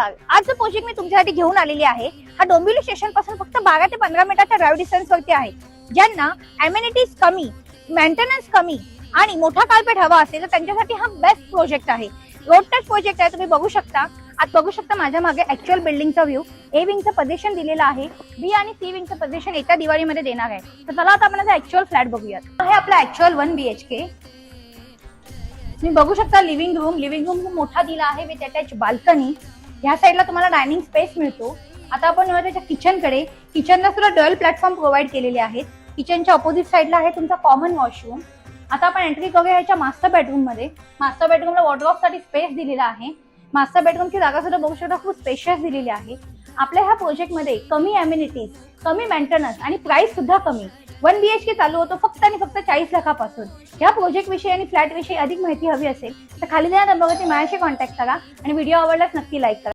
असाल आज जो प्रोजेक्ट मी तुमच्यासाठी घेऊन आलेली आहे हा डोंबिवली स्टेशनपासून फक्त बारा ते पंधरा मिनिटाच्या ड्राईव्ह डिस्टन्स वरती आहे. ज्यांना अम्युनिटीज कमी मेंटेनन्स कमी आणि मोठा कार्पेट हवा असेल तर त्यांच्यासाठी हा बेस्ट प्रोजेक्ट आहे. रोड टच प्रोजेक्ट आहे तुम्ही बघू शकता. आज बघू शकता माझ्या मागे ऍक्च्युअल बिल्डिंगचा व्ह्यू ए विंगचं पोझिशन दिलेलं आहे. बी आणि सी विंगचं पोझिशन एका दिवाळीमध्ये देणार आहे. तर चला आता आपण ऍक्च्युअल फ्लॅट बघूयात. हे आपला actual one B H K तुम्ही बघू शकता लिव्हिंग रूम लिव्हिंग रूम मोठा दिला आहे विथ अटॅच बाल्कनी ह्या साईडला तुम्हाला डायनिंग स्पेस मिळतो. आता आपण त्याच्या किचनकडे किचनला सुद्धा डल प्लॅटफॉर्म प्रोव्हाइड केलेले आहेत. किचनच्या ऑपोजिट साईडला आहे तुमचा कॉमन वॉशरूम आता आपण एंट्री करूया ह्याच्या मास्टर बेडरूममध्ये. मास्टर बेडरूमला वॉर्ड्रॉप स्पेस दिलेला आहे. मास्टर बेडरूमची जागा सुद्धा बघू शकता खूप स्पेशियस दिलेली आहे. आपल्या ह्या प्रोजेक्टमध्ये कमी अम्युनिटीज कमी मेंटेनन्स आणि प्राइस सुद्धा कमी. वन बीएचके चालू होतो फक्त आणि फक्त चाळीस लाखापासून. या प्रोजेक्ट विषयी आणि फ्लॅट विषयी अधिक माहिती हवी असेल तर खाली देण्यात नंबरवरती माझ्याशी कॉन्टॅक्ट करा आणि व्हिडिओ आवडल्यास नक्की लाईक करा.